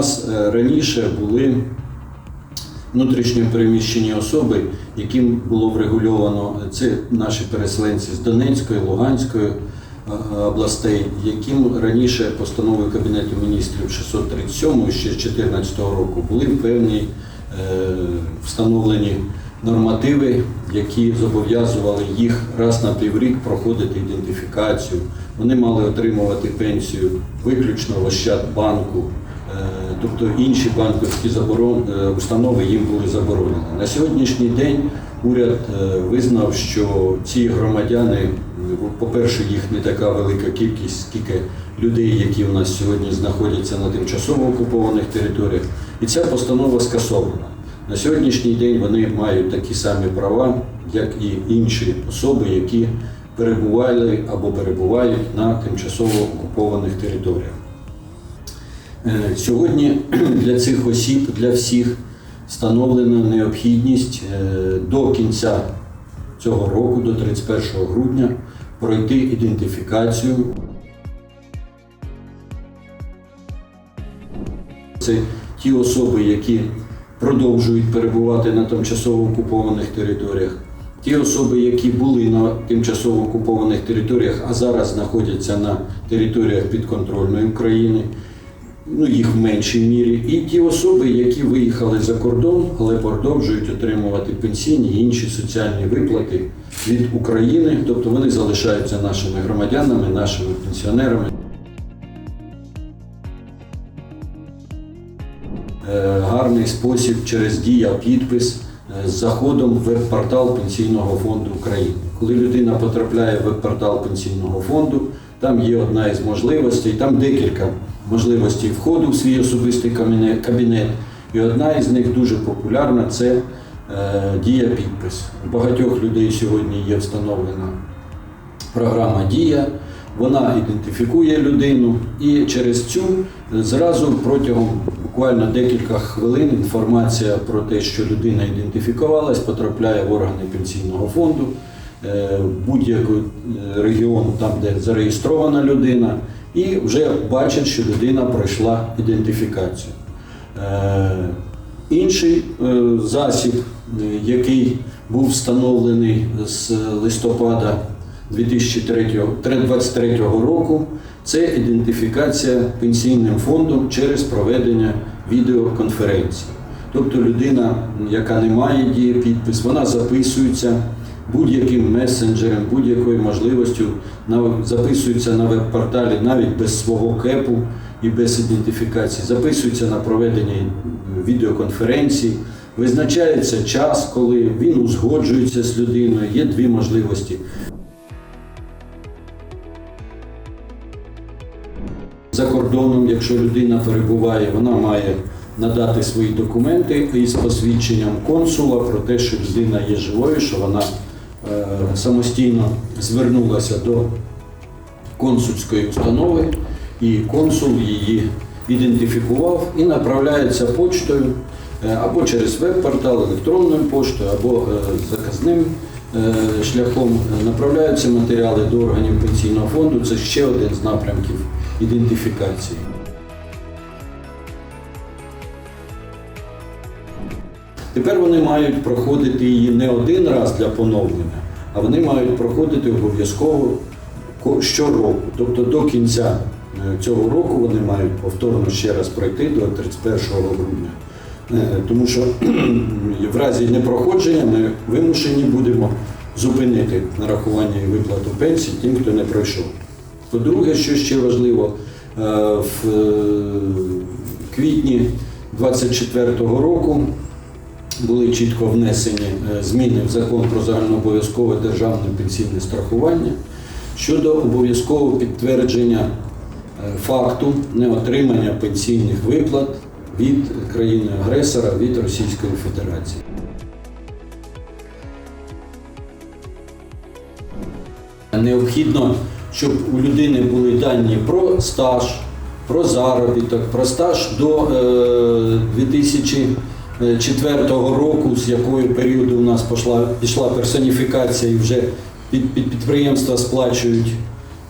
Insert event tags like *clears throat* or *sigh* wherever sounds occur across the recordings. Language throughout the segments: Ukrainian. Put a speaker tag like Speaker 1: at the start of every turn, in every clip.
Speaker 1: нас е, раніше були внутрішньо переміщені особи, яким було врегульовано це наші переселенці з Донецької, Луганської е, областей, яким раніше постановою Кабінету міністрів 637 ще з 2014 року були певні е, встановлені нормативи, які зобов'язували їх раз на піврік проходити ідентифікацію. Вони мали отримувати пенсію виключно в Ощадбанку, Е, тобто інші банківські заборон, е, установи їм були заборонені. На сьогоднішній день уряд е, визнав, що ці громадяни, по-перше, їх не така велика кількість, скільки людей, які у нас сьогодні знаходяться на тимчасово окупованих територіях, і ця постанова скасована. На сьогоднішній день вони мають такі самі права, як і інші особи, які перебували або перебувають на тимчасово окупованих територіях. Е, Сьогодні *clears throat* для цих осіб, для всіх встановлена необхідність е, до кінця цього року, до 31 грудня, пройти ідентифікацію. Це ті особи, які продовжують перебувати на тимчасово окупованих територіях, ті особи, які були на тимчасово окупованих територіях, а зараз знаходяться на територіях підконтрольної України, ну їх в меншій мірі, і ті особи, які виїхали за кордон, але продовжують отримувати пенсійні і інші соціальні виплати від України, тобто вони залишаються нашими громадянами, нашими пенсіонерами. Е, гарний спосіб через дія підпис е, з заходом в веб-портал Пенсійного фонду України. Коли людина потрапляє в веб-портал Пенсійного фонду, там є одна із можливостей, там декілька можливостей входу в свій особистий кабінет. І одна із них дуже популярна це е, дія підпис. У багатьох людей сьогодні є встановлена програма Дія. Вона ідентифікує людину і через цю зразу протягом буквально декілька хвилин інформація про те, що людина ідентифікувалась, потрапляє в органи пенсійного фонду, будь-який е, регіон, там, де зареєстрована людина, і вже бачать, що людина пройшла ідентифікацію. Е, Інший е, засіб, е, який був встановлений з листопада 2023 року, це ідентифікація пенсійним фондом через проведення відеоконференції. Тобто людина, яка не має дії підпис, вона записується будь-яким месенджером, будь-якою можливістю, записується на веб-порталі навіть без свого кепу і без ідентифікації, записується на проведення відеоконференції, визначається час, коли він узгоджується з людиною. Є дві можливості. За кордоном, якщо людина перебуває, вона має надати свої документи із посвідченням консула про те, що людина є живою, що вона самостійно звернулася до консульської установи, і консул її ідентифікував і направляється почтою е, або через веб-портал, електронною поштою, або е, заказним е, шляхом направляються матеріали до органів пенсійного фонду. Це ще один з напрямків ідентифікації. Тепер вони мають проходити її не один раз для поновлення, а вони мають проходити обов'язково щороку. Тобто до кінця е, цього року вони мають повторно ще раз пройти до 31 грудня. Е, Тому що *clears throat* в разі непроходження ми вимушені будемо зупинити нарахування і виплату пенсій тим, хто не пройшов. По-друге, що ще важливо, е, в квітні 24-го року були чітко внесені е, зміни в закон про загальнообов'язкове державне пенсійне страхування щодо обов'язкового підтвердження е, факту неотримання пенсійних виплат від країни-агресора від Російської Федерації. Необхідно, щоб у людини були дані про стаж, про заробіток, про стаж до е, 2000 Е, четвертого року, з якої періоду у нас пішла, пішла персоніфікація і вже під, під підприємства сплачують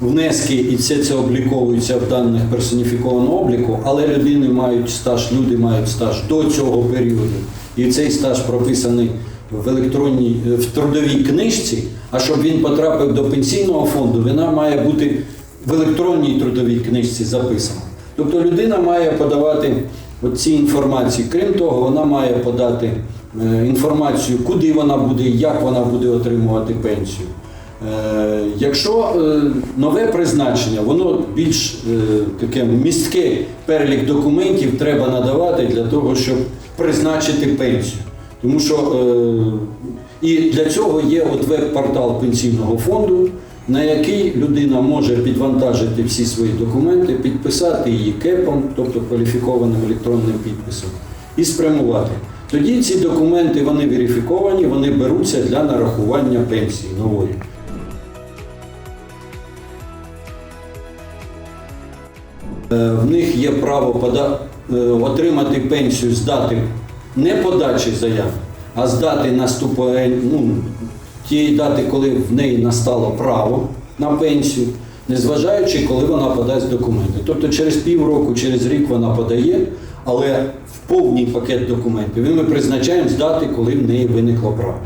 Speaker 1: внески і все це обліковується в даних персоніфікованого обліку, але людини мають стаж, люди мають стаж до цього періоду. І цей стаж прописаний в електронній е, в трудовій книжці. А щоб він потрапив до пенсійного фонду, вона має бути в електронній трудовій книжці записана. Тобто людина має подавати ці інформації. Крім того, вона має подати е, інформацію, куди вона буде, як вона буде отримувати пенсію. Е, Якщо е, нове призначення, воно більш таке містке перелік документів треба надавати для того, щоб призначити пенсію. Тому що і для цього є от веб-портал пенсійного фонду, на який людина може підвантажити всі свої документи, підписати її кепом, тобто кваліфікованим електронним підписом, і спрямувати. Тоді ці документи вони верифіковані, вони беруться для нарахування пенсії нової. Е, В них є право пода... е, отримати пенсію з дати не подачі заяв, а з дати наступає, ну, тієї дати, коли в неї настало право на пенсію, незважаючи, коли вона подасть документи. Тобто через півроку, через рік вона подає, але в повний пакет документів ми призначаємо з дати, коли в неї виникло право.